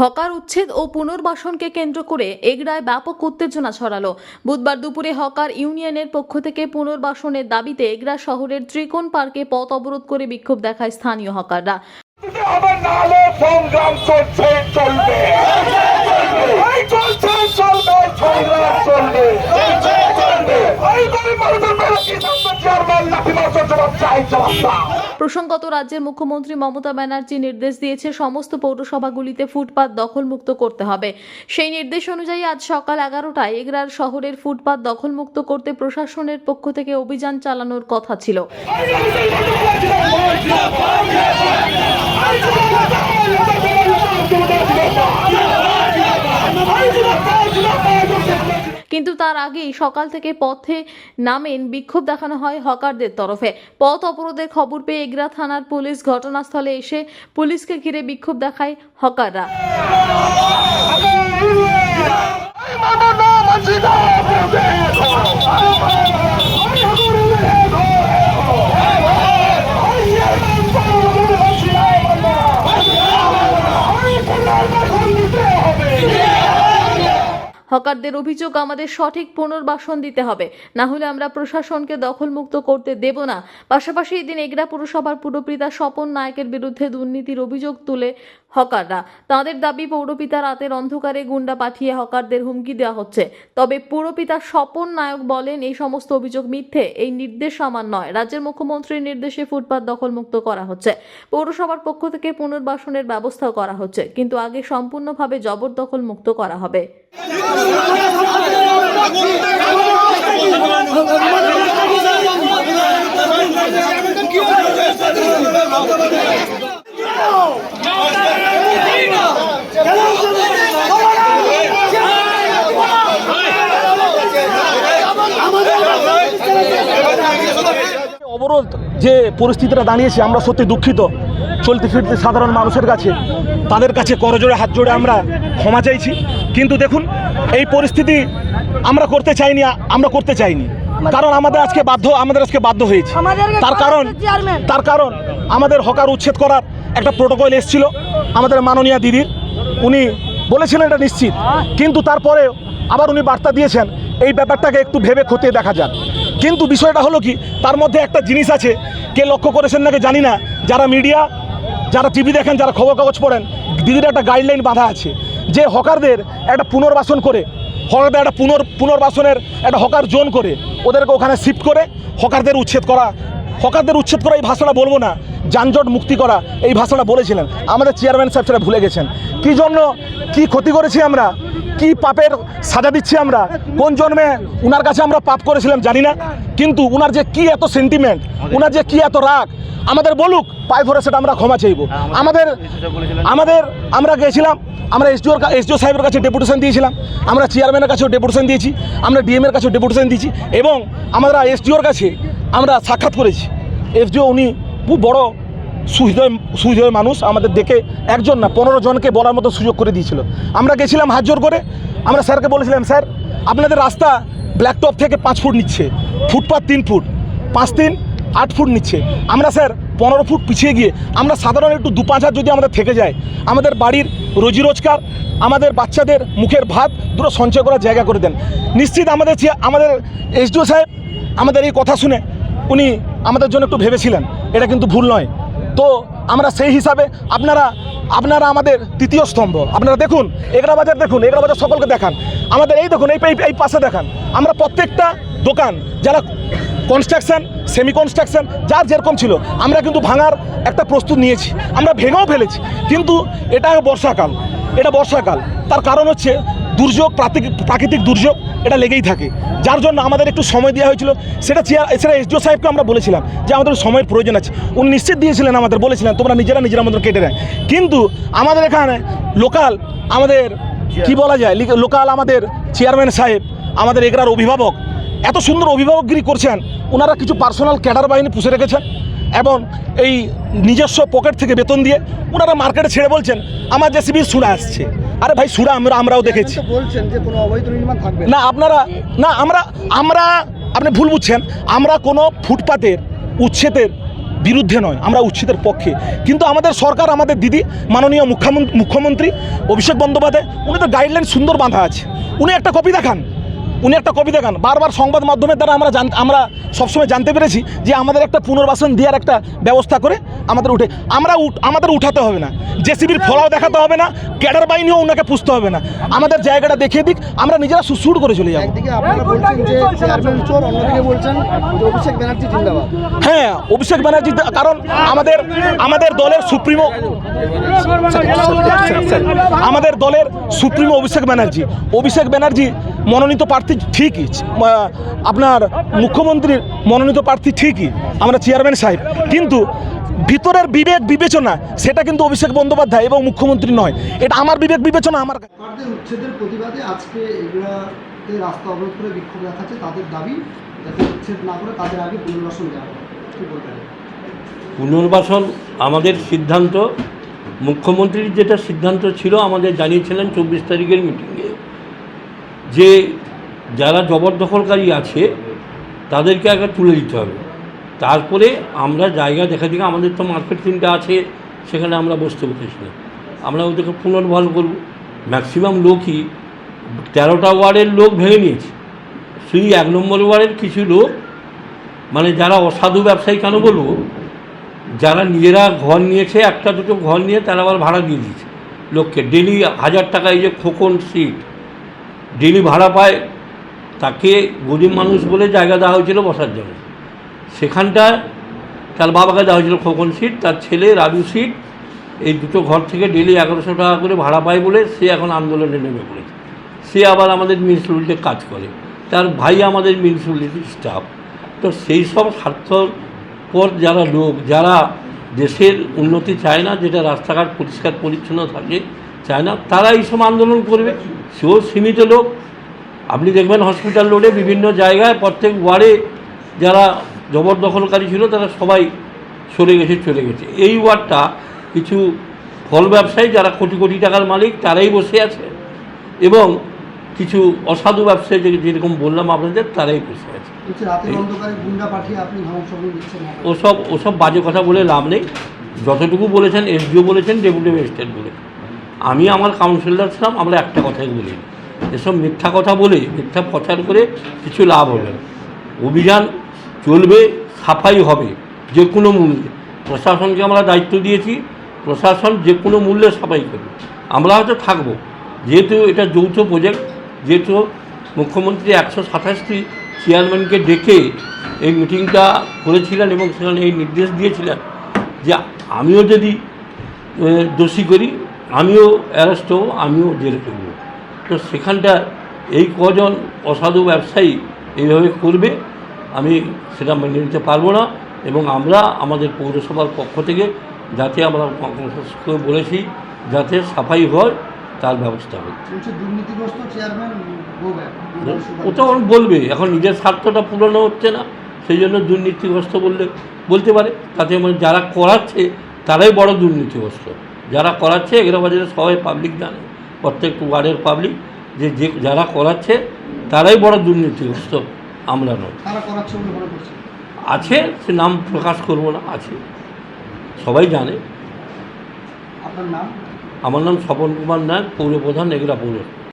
Hawker উচ্ছেদ ও পুনর্বাসনকে কেন্দ্র করে এগড়ায় ব্যাপক উত্তেজনা ছড়ালো। বুধবার দুপুরে হকার ইউনিয়নের পক্ষ থেকে পুনর্বাসনের দাবিতে এগড়া শহরের ত্রিকোণ পার্কে পথ অবরোধ করে বিক্ষোভ দেখায় স্থানীয় হকাররা। সংগ্রাম চলবে এই চলছে চলবে সংগ্রাম চলবে এই গরিব মানুষের মেরে কি জানতো চেয়ারম্যান লাঠি মারছে জবাব চাই জবাব দাও। প্রসঙ্গত রাজ্যের মুখ্যমন্ত্রী মমতা ব্যানার্জি নির্দেশ দিয়েছে সমস্ত পৌরসভাগুলিতে ফুটপাত দখলমুক্ত করতে হবে। সেই নির্দেশ অনুযায়ী আজ সকাল এগারোটায় এগরার শহরের ফুটপাত দখলমুক্ত করতে প্রশাসনের পক্ষ থেকে অভিযান চালানোর কথা ছিল। তার আগেই সকাল থেকে পথে নামেন, বিক্ষোভ দেখানো হয় হকারদের তরফে। পথ অবরোধের খবর পেয়ে এগরা থানার পুলিশ ঘটনাস্থলে এসে পুলিশকে ঘিরে বিক্ষোভ দেখায় হকাররা এই মামা না মাঝি না বলবে। এই হুজুরে গো। এই চেয়ারম্যান বলবে, মাঝি না বলবে। এই পুনর্বাসন দিতে হবে হকারদের অভিযোগ আমাদের সঠিক পুনর্বাসন দিতে হবে। না হলে আমরা প্রশাসনকে দখলমুক্ত করতে দেব না। পাশাপাশি এদিন এগরা পুরসভার পুরপিতা স্বপন নায়কের বিরুদ্ধে দুর্নীতির অভিযোগ তুলে হকাররা। তাদের দাবি, পৌরপিতা রাতের অন্ধকারে গুন্ডা পাঠিয়ে হকারদের হুমকি দেওয়া হচ্ছে। তবে পুরপিতা স্বপন নায়ক বলেন, এই সমস্ত অভিযোগ মিথ্যে, এই নির্দেশ আমার নয়। রাজ্যের মুখ্যমন্ত্রীর নির্দেশে ফুটপাত দখলমুক্ত করা হচ্ছে। পৌরসভার পক্ষ থেকে পুনর্বাসনের ব্যবস্থাও করা হচ্ছে, কিন্তু আগে সম্পূর্ণভাবে জবরদখল মুক্ত করা হবে। যে পরিস্থিতিটা দাঁড়িয়েছে আমরা সত্যি দুঃখিত। চলতে ফিরতে সাধারণ মানুষের কাছে তাদের কাছে করজোড়ে হাত জোড়ে আমরা ক্ষমা চাইছি। কিন্তু দেখুন এই পরিস্থিতি আমরা করতে চাইনি আমরা করতে চাইনি। কারণ আমাদের আজকে বাধ্য আমাদের আজকে বাধ্য হয়েছে। তার কারণ তার কারণ আমাদের হকার উচ্ছেদ করার একটা প্রোটোকল এসেছিল আমাদের মাননীয় দিদির। উনি বলেছিলেন এটা নিশ্চিত। কিন্তু তারপরে আবার উনি বার্তা দিয়েছেন এই ব্যাপারটাকে একটু ভেবে খতিয়ে দেখা যাক। কিন্তু বিষয়টা হলো কি, তার মধ্যে একটা জিনিস আছে, কে লক্ষ্য করেছেন নাকি জানি না, যারা মিডিয়া যারা টিভি দেখেন, যারা খবর কাগজ পড়েন, দিদির একটা গাইডলাইন বাঁধা আছে, যে হকারদের একটা পুনর্বাসন করে হকারদের একটা পুনর, পুনর্বাসনের একটা হকার জোন করে, ওদেরকে ওখানে শিফট করে হকারদের উচ্ছেদ করা হকারদের উচ্ছেদ করা এই ভাষাটা বলব না যানজট মুক্তি করা এই ভাষাটা বলেছিলেন। আমাদের চেয়ারম্যান সাহেব সেটা ভুলে গেছেন। কী জন্য কি ক্ষতি করেছি আমরা? কি পাপের সাজা দিচ্ছি আমরা? কোন জন্মে উনার কাছে আমরা পাপ করেছিলাম জানি না। কিন্তু উনার যে কি এত সেন্টিমেন্ট উনার যে কি এত রাগ আমাদের বলুক পায়ে ধরে সেটা আমরা ক্ষমা চাইব। আমাদের আমাদের আমরা গেছিলাম আমরা এসডিওর এসডিও সাহেবের কাছে ডেপুটেশন দিয়েছিলাম। আমরা চেয়ারম্যানের কাছেও ডেপুটেশন দিয়েছি আমরা ডিএমের কাছেও ডেপুটেশন দিয়েছি এবং আমরা এসডিওর কাছে আমরা সাক্ষাৎ করেছি। এসডিও উনি বড় সুহৃদয় সুহৃদয় মানুষ আমাদের দেখে একজন না, পনেরো জনকে বলার মতো সুযোগ করে দিয়েছিল। আমরা গেছিলাম হাত জোর করে, আমরা স্যারকে বলেছিলাম, স্যার, আপনাদের রাস্তা ব্ল্যাকটপ থেকে পাঁচ ফুট নিচ্ছে, ফুটপাত তিন ফুট, পাঁচ তিন, আট ফুট নিচ্ছে। আমরা, স্যার, পনেরো ফুট পিছিয়ে গিয়ে, আমরা সাধারণ একটু দু পাঁচ হাত যদি আমাদের থেকে যায়, আমাদের বাড়ির রোজি রোজগার, আমাদের বাচ্চাদের মুখের ভাত, দুটো সঞ্চয় করার জায়গা করে দেন। নিশ্চিত আমাদের আমাদের এসডিও সাহেব আমাদের এই কথা শুনে উনি আমাদের জন্য একটু ভেবেছিলেন। এটা কিন্তু ভুল নয়। তো আমরা সেই হিসাবে আপনারা আপনারা আমাদের তৃতীয় স্তম্ভ, আপনারা দেখুন এগরা বাজার দেখুন এগরা বাজার সকলকে দেখান। আমাদের এই দেখুন, এই, এই- পাশে দেখান। আমরা প্রত্যেকটা দোকান, যারা কনস্ট্রাকশন সেমি কনস্ট্রাকশন যার যেরকম ছিল, আমরা কিন্তু ভাঙার একটা প্রস্তুত নিয়েছি। আমরা ভেঙেও ফেলেছি। কিন্তু এটা বর্ষাকাল এটা বর্ষাকাল। তার কারণ হচ্ছে দুর্যোগ প্রাকৃতিক দুর্যোগ, এটা লেগেই থাকে। যার জন্য আমাদের একটু সময় দেওয়া হয়েছিল, সেটা চেয়ার সেটা এসডিও সাহেবকে আমরা বলেছিলাম যে আমাদের সময়ের প্রয়োজন আছে। উনি নিশ্চিত দিয়েছিলেন আমাদের, বলেছিলেন, তোমরা নিজেরা নিজেরা মতন কেটে নেয় কিন্তু আমাদের এখানে লোকাল, আমাদের কি বলা যায় লোকাল আমাদের চেয়ারম্যান সাহেব, আমাদের এগরার অভিভাবক, এত সুন্দর অভিভাবকগিরি করছেন ওনারা কিছু পার্সোনাল ক্যাডার বাহিনী পুষে রেখেছেন এবং এই নিজস্ব পকেট থেকে বেতন দিয়ে ওনারা মার্কেটে ছেড়ে বলছেন, আমার জেসিবি সুরা আসছে। আরে ভাই সুরা আমরা আমরাও দেখেছি। বলছেন যে কোনো অবৈধ নির্মাণ থাকবে না। আপনারা না আমরা আমরা আপনি ভুল বুঝছেন। আমরা কোনো ফুটপাতের উচ্ছেদের বিরুদ্ধে নয় আমরা উচ্ছেদের পক্ষে। কিন্তু আমাদের সরকার আমাদের দিদি মাননীয় মুখ্যমন্ত্রী মুখ্যমন্ত্রী অভিষেক বন্দ্যোপাধ্যায় উনি তো গাইডলাইন সুন্দর বাঁধা আছে। উনি একটা কপি দেখান। উনি একটা কপি দেখান বারবার সংবাদ মাধ্যমের দ্বারা আমরা জান আমরা সবসময় জানতে পেরেছি যে আমাদের একটা পুনর্বাসন দেওয়ার একটা ব্যবস্থা করে আমাদের উঠে আমরা আমাদের উঠাতে হবে না। জেসিবির ফলাও দেখাতে হবে না ক্যাডার বাহিনীও ওনাকে পুষতে হবে না। আমাদের জায়গাটা দেখিয়ে দিক আমরা নিজেরা সুসুর করে চলে যাব। হ্যাঁ অভিষেক ব্যানার্জি কারণ আমাদের আমাদের দলের সুপ্রিমো আমাদের দলের সুপ্রিমো অভিষেক ব্যানার্জি। অভিষেক ব্যানার্জি মনোনীত প্রার্থী ঠিকই। আপনার মুখ্যমন্ত্রীর মনোনীত প্রার্থী ঠিকই আমরা চেয়ারম্যান সাহেব। কিন্তু ভিতরের বিবেক বিবেচনা সেটা কিন্তু অভিষেক বন্দ্যোপাধ্যায় এবং মুখ্যমন্ত্রী নয়। এটা আমার বিবেক বিবেচনা আমার উচ্ছেদের প্রতিবাদে আজকে রাস্তা অবরোধ করে বিক্ষোভ দেখাচ্ছে তাদের দাবি যাতে উচ্ছেদ না করে তাদের আগে পুনর্বাসন দেওয়া কি বলবেন? পুনর্বাসন আমাদের সিদ্ধান্ত মুখ্যমন্ত্রীর যেটা সিদ্ধান্ত ছিল আমাদের জানিয়েছিলেন চব্বিশ তারিখের মিটিংয়ে যে যারা জবরদখলকারী আছে, তাদেরকে আগে তুলে দিতে হবে। তারপরে আমরা জায়গা দেখা দিকে, আমাদের তো মার্কেট তিনটা আছে, সেখানে আমরা বসতে পেরেছিলাম আমরা ওদেরকে পুনর্বহাল করব। ম্যাক্সিমাম লোকই তেরোটা ওয়ার্ডের লোক ভেঙে নিয়েছে। সেই এক নম্বর ওয়ার্ডের কিছু লোক মানে যারা অসাধু ব্যবসায়ী কেন বলব, যারা নিজেরা ঘর নিয়েছে, একটা দুটো ঘর নিয়ে তারা আবার ভাড়া দিয়ে দিয়েছে। লোককে ডেলি হাজার টাকা এই যে খোকন সিট ডেলি ভাড়া পায় তাকে গরিব মানুষ বলে জায়গা দেওয়া হয়েছিল বসার জন্য। সেখানটায় তার বাবাকে দেওয়া হয়েছিল খোকন সিট, তার ছেলে রাজু সিট। এই দুটো ঘর থেকে ডেলি এগারোশো টাকা করে ভাড়া পায় বলে সে এখন আন্দোলনে নেমে পড়েছে। সে আবার আমাদের মিউনিসিপ্যালিটিতে কাজ করে। তার ভাই আমাদের মিউনিসিপ্যালিটির স্টাফ। তো সেই সব স্বার্থপর যারা লোক, যারা দেশের উন্নতি চায় না, যেটা রাস্তাঘাট পরিষ্কার, পরিচ্ছন্ন থাকে, চায় না, তারা এই সব আন্দোলন করবে। সেও সীমিত লোক। আপনি দেখবেন হসপিটাল রোডে বিভিন্ন জায়গায় প্রত্যেক ওয়ার্ডে যারা জবরদখলকারী ছিল তারা সবাই সরে গেছে চলে গেছে। এই ওয়ার্ডটা কিছু ফল ব্যবসায়ী যারা কোটি কোটি টাকার মালিক তারাই বসে আছে। এবং কিছু অসাধু ব্যবসায়ী যেরকম বললাম আপনাদের তারাই বসে আছে। ওসব ওসব বাজে কথা বলে লাভ নেই। যতটুকু বলেছেন এসডিও বলেছেন ডেপুটি ম্যাজিস্ট্রেট বলেছেন। আমি আমার কাউন্সিলর ছিলাম আমরা একটা কথাই বলি এসব মিথ্যা কথা বলে, মিথ্যা প্রচার করে কিছু লাভ হবে অভিযান চলবে, সাফাই হবে, যে কোনো মূল্যে। প্রশাসনকে আমরা দায়িত্ব দিয়েছি, প্রশাসন যে কোনো মূল্যে সাফাই করবে আমরা হয়তো থাকব। যেহেতু এটা যৌথ প্রজেক্ট, যেহেতু মুখ্যমন্ত্রী একশো সাতাশটি চেয়ারম্যানকে ডেকে এই মিটিংটা করেছিলেন এবং সেখানে এই নির্দেশ দিয়েছিলেন যে আমিও যদি দোষী করি, আমিও অ্যারেস্ট হব, আমিও জেলে করব তো সেখানটা এই কজন অসাধু ব্যবসায়ী এইভাবে করবে আমি সেটা মেনে নিতে পারব না। এবং আমরা আমাদের পৌরসভার পক্ষ থেকে যাতে আমরা কংগ্রেসকে বলেছি যাতে সাফাই হয় তার ব্যবস্থা দুর্নীতিগ্রস্ত চেয়ারম্যান ওটা ওরা বলবে এখন নিজের স্বার্থটা পূরণও হচ্ছে না সেই জন্য দুর্নীতিগ্রস্ত বললে বলতে পারে। তাতে মানে যারা করাচ্ছে তারাই বড় দুর্নীতিগ্রস্ত। যারা করাচ্ছে এগুলো বাজারে সবাই পাবলিক জানে। প্রত্যেক ওয়ার্ডের পাবলিক যে যে যারা করাচ্ছে তারাই বড় দুর্নীতিগ্রস্ত। আমরা নয়। আছে সে নাম প্রকাশ করব না আছে। সবাই জানে। আপনার নাম? আমার নাম স্বপন কুমার নায়ক পৌর প্রধান এগুলা পৌর।